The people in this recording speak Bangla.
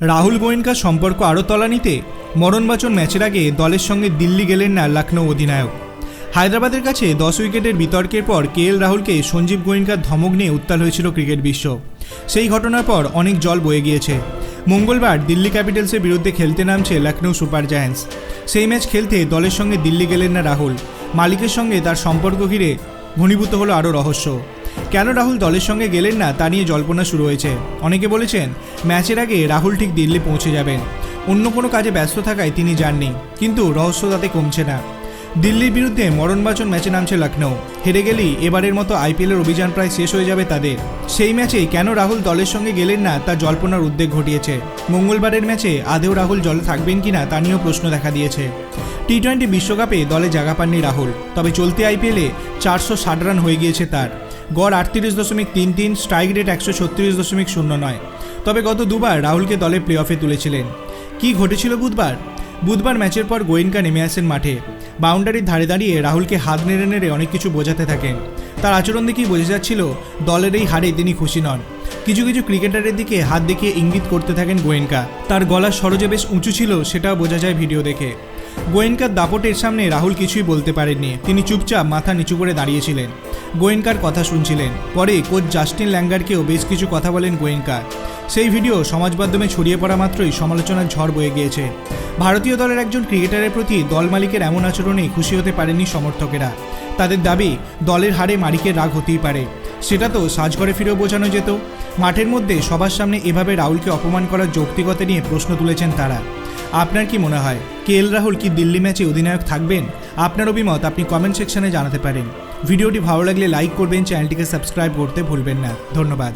রাহুল গোয়েঙ্কার সম্পর্ক আরও তলানিতে, মরণবাচন ম্যাচের আগে দলের সঙ্গে দিল্লি গেলেন না লখনৌ অধিনায়ক। হায়দ্রাবাদের কাছে দশ উইকেটের বিতর্কের পর কে এল রাহুলকে সঞ্জীব গোয়েঙ্কার ধমক নিয়ে উত্তাল হয়েছিল ক্রিকেট বিশ্ব। সেই ঘটনার পর অনেক জল বয়ে গিয়েছে। মঙ্গলবার দিল্লি ক্যাপিটালসের বিরুদ্ধে খেলতে নামছে লখনৌ সুপার জায়ান্টস। সেই ম্যাচ খেলতে দলের সঙ্গে দিল্লি গেলেন না রাহুল। মালিকের সঙ্গে তার সম্পর্ক ঘিরে ঘনীভূত হলো আরও রহস্য। কেন রাহুল দলের সঙ্গে গেলেন না তা নিয়ে জল্পনা শুরু হয়েছে। অনেকে বলেছেন, ম্যাচের আগে রাহুল ঠিক দিল্লি পৌঁছে যাবেন। অন্য কোনো কাজে ব্যস্ত থাকায় তিনি যাননি। কিন্তু রহস্য তাতে কমছে না। দিল্লির বিরুদ্ধে মরণবাচন ম্যাচে নামছে লখনৌ হেরে গেলেই এবারের মতো আইপিএলের অভিযান প্রায় শেষ হয়ে যাবে তাদের। সেই ম্যাচে কেন রাহুল দলের সঙ্গে গেলেন না তা জল্পনার উদ্বেগ ঘটিয়েছে। মঙ্গলবারের ম্যাচে আদেও রাহুল জলে থাকবেন কিনা তা নিয়েও প্রশ্ন দেখা দিয়েছে। টি টোয়েন্টি বিশ্বকাপে দলে জায়গা পাননি রাহুল, তবে চলতি আইপিএলে চারশো ষাট রান হয়ে গিয়েছে তার। গড় আটত্রিশ দশমিক তিন তিন, স্ট্রাইক রেট একশো ছত্রিশ দশমিক শূন্য নয়। তবে গত দুবার রাহুলকে দলে প্লে অফে তুলেছিলেন। কি ঘটেছিল বুধবার? বুধবার ম্যাচের পর গোয়েঙ্কা নেমে আসেন মাঠে। বাউন্ডারির ধারে দাঁড়িয়ে রাহুলকে হাত নেড়ে নেড়ে অনেক কিছু বোঝাতে থাকেন। তার আচরণ দেখেই বোঝা যাচ্ছিল দলের এই হারে তিনি খুশি নন। কিছু কিছু ক্রিকেটারের দিকে হাত দেখিয়ে ইঙ্গিত করতে থাকেন গোয়েঙ্কা তার গলার সরজে বেশ উঁচু ছিল, সেটাও বোঝা যায় ভিডিও দেখে। গোয়েঙ্কার দাপটের সামনে রাহুল কিছুই বলতে পারেননি। তিনি চুপচাপ মাথা নিচু করে দাঁড়িয়েছিলেন। গোয়েঙ্কার কথা শুনছিলেন। পরে কোচ জাস্টিন ল্যাঙ্গারকেও বেশ কিছু কথা বলেন গোয়েঙ্কা সেই ভিডিও সমাজ মাধ্যমে ছড়িয়ে পড়া মাত্রই সমালোচনার ঝড় বয়ে গিয়েছে। ভারতীয় দলের একজন ক্রিকেটারের প্রতি দল মালিকের এমন আচরণে খুশি হতে পারেননি সমর্থকেরা। তাদের দাবি, দলের হারে মালিকের রাগ হতেই পারে। সেটা তো সাজঘরে ফিরেও বোঝানো যেত। মাঠের মধ্যে সবার সামনে এভাবে রাহুলকে অপমান করার যৌক্তিকতা নিয়ে প্রশ্ন তুলেছেন তারা। আপনার কি মনে হয়, কে এল রাহুল কি দিল্লি ম্যাচে অধিনায়ক থাকবেন? আপনার অভিমত আপনি কমেন্ট সেকশনে জানাতে পারেন। ভিডিওটি ভালো লাগলে লাইক করবেন, চ্যানেলটিকে সাবস্ক্রাইব করতে ভুলবেন না। ধন্যবাদ।